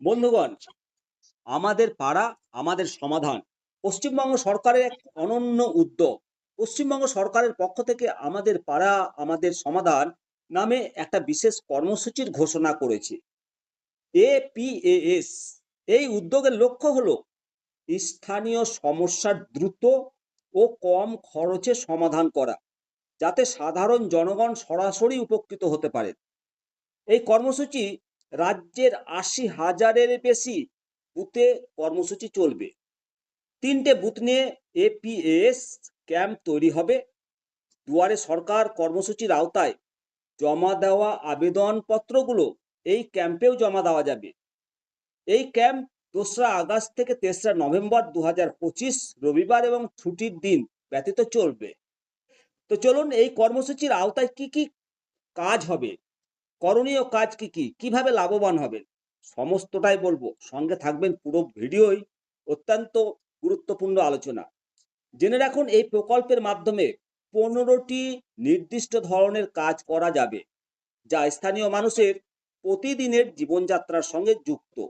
বন্ধুগণ, আমাদের পাড়া, আমাদের সমাধান। পশ্চিমবঙ্গ সরকারের এক অনন্য উদ্যোগ। পশ্চিমবঙ্গ সরকারের পক্ষ থেকে আমাদের পাড়া, আমাদের সমাধান নামে একটা বিশেষ কর্মসূচির ঘোষণা করেছে। এপিএএস এই উদ্যোগের লক্ষ্য হলো স্থানীয় সমস্যার দ্রুত ও কম খরচে সমাধান করা, যাতে সাধারণ জনগণ সরাসরি উপকৃত হতে পারে। এই কর্মসূচি রাজ্যের আশি হাজারের বেশি বুথে কর্মসূচি চলবে। তিনটে বুথ নিয়ে এপিএস ক্যাম্প তৈরি হবে। দুয়ারে সরকার কর্মসূচির আওতায় জমা দেওয়া আবেদনপত্রগুলো এই ক্যাম্পেও জমা দেওয়া যাবে। এই ক্যাম্প দোসরা আগস্ট থেকে তেসরা নভেম্বর দু রবিবার এবং ছুটির দিন ব্যতীত চলবে। তো চলুন এই কর্মসূচির আওতায় কি কি কাজ হবে? করণীয় কাজ কি কি? কীভাবে লাভবান হবেন? সমস্তটাই বলব। সঙ্গে থাকবেন পুরো ভিডিওই। অত্যন্ত গুরুত্বপূর্ণ আলোচনা। জেনে রাখুন, এই প্রকল্পের মাধ্যমে পনেরোটি নির্দিষ্ট ধরনের কাজ করা যাবে, যা স্থানীয় মানুষের প্রতিদিনের জীবনযাত্রার সঙ্গে যুক্ত।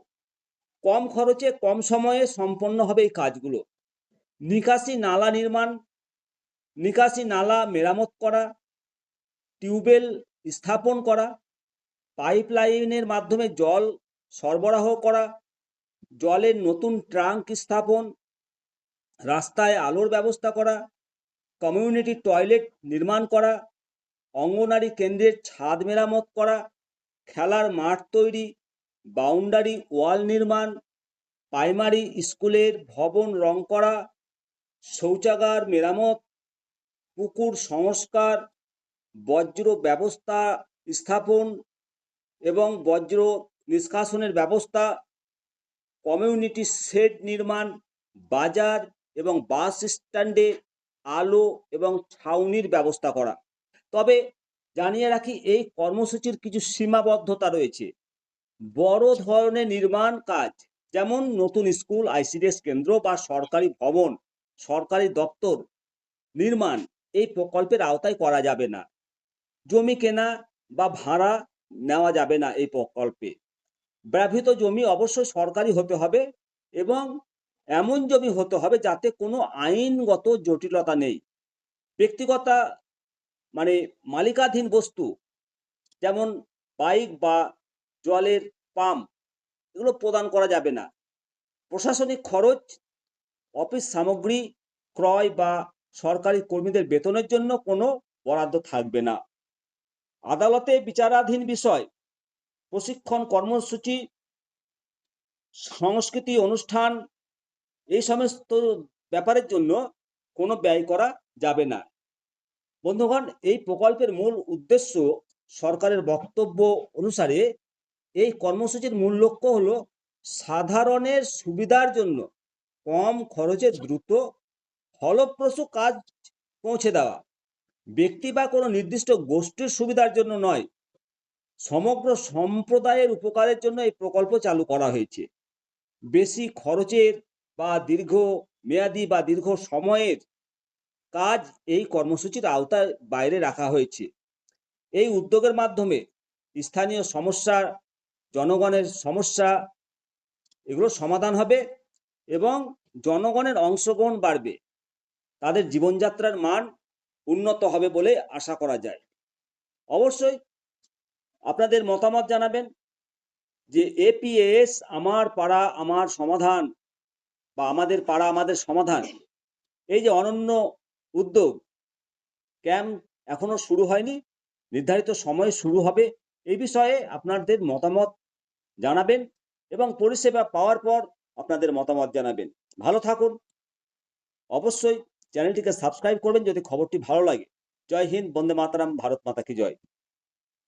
কম খরচে, কম সময়ে সম্পন্ন হবে এই কাজগুলো। নিকাশি নালা নির্মাণ, নিকাশি নালা মেরামত করা, টিউবওয়েল স্থাপন করা পাইপলাইনের মাধ্যমে জল সরবরাহ করা, জলের নতুন ট্রাঙ্ক স্থাপন, রাস্তায় আলোর ব্যবস্থা করা, কমিউনিটি টয়লেট নির্মাণ করা, অঙ্গনারী কেন্দ্রের ছাদ মেরামত করা, খেলার মাঠ তৈরি, বাউন্ডারি ওয়াল নির্মাণ, প্রাইমারি স্কুলের ভবন রং করা, শৌচাগার মেরামত, পুকুর সংস্কার, বজ্র ব্যবস্থা স্থাপন এবং বজ্র নিষ্কাশনের ব্যবস্থা কমিউনিটি শেড নির্মাণ, বাজার এবং বাস স্ট্যান্ডে আলো এবং ছাউনির ব্যবস্থা করা। তবে জানিয়ে রাখি, এই কর্মসূচির কিছু সীমাবদ্ধতা রয়েছে। বড় ধরনের নির্মাণ কাজ, যেমন নতুন স্কুল, আইসিডিএস কেন্দ্র বা সরকারি ভবন, সরকারি দপ্তর নির্মাণ, এই প্রকল্পের আওতায় করা যাবে না। জমি কেনা বা ভাড়া নেওয়া যাবে না এই প্রকল্পে। ব্যবহৃত জমি অবশ্যই সরকারি হতে হবে এবং এমন জমি হতে হবে যাতে কোনো আইনগত জটিলতা নেই। ব্যক্তিগত মানে মালিকাধীন বস্তু যেমন বাইক বা জলের পাম্প এগুলো প্রদান করা যাবে না। প্রশাসনিক খরচ, অফিস সামগ্রী, ক্রয় বা সরকারি কর্মীদের বেতনের জন্য কোনো বরাদ্দ থাকবে না। আদালতে বিচারাধীন বিষয়, প্রশিক্ষণ কর্মসূচি, সংস্কৃতি অনুষ্ঠান, এই সমস্ত ব্যাপারের জন্য কোনো ব্যয় করা যাবে না। বন্ধুগণ, এই প্রকল্পের মূল উদ্দেশ্য সরকারের বক্তব্য অনুসারে এই কর্মসূচির মূল লক্ষ্য হল সাধারণের সুবিধার জন্য কম খরচে দ্রুত ফলপ্রসূ কাজ পৌঁছে দেওয়া। ব্যক্তি বা কোনো নির্দিষ্ট গোষ্ঠীর সুবিধার জন্য নয়। সমগ্র সম্প্রদায়ের উপকারের জন্য এই প্রকল্প চালু করা হয়েছে। বেশি খরচের বা দীর্ঘ মেয়াদি বা দীর্ঘ সময়ের কাজ এই কর্মসূচির আওতায় বাইরে রাখা হয়েছে। এই উদ্যোগের মাধ্যমে স্থানীয় সমস্যা, জনগণের সমস্যা এগুলো সমাধান হবে এবং জনগণের অংশগ্রহণ বাড়বে। তাদের জীবনযাত্রার মান উন্নত হবে বলে আশা করা যায়। অবশ্যই আপনাদের মতামত জানাবেন যে এপিএস আমার পাড়া আমার সমাধান বা আমাদের পাড়া আমাদের সমাধান, এই যে অনন্য উদ্যোগ ক্যাম্প এখনও শুরু হয়নি, নির্ধারিত সময় শুরু হবে, এই বিষয়ে আপনাদের মতামত জানাবেন এবং পরিষেবা পাওয়ার পর আপনাদের মতামত জানাবেন। ভালো থাকুন। অবশ্যই চ্যানেলটিকে সাবস্ক্রাইব করবেন যদি খবরটি ভালো লাগে। জয় হিন্দ, বন্দে মাতারাম, ভারত মাতা কি জয়।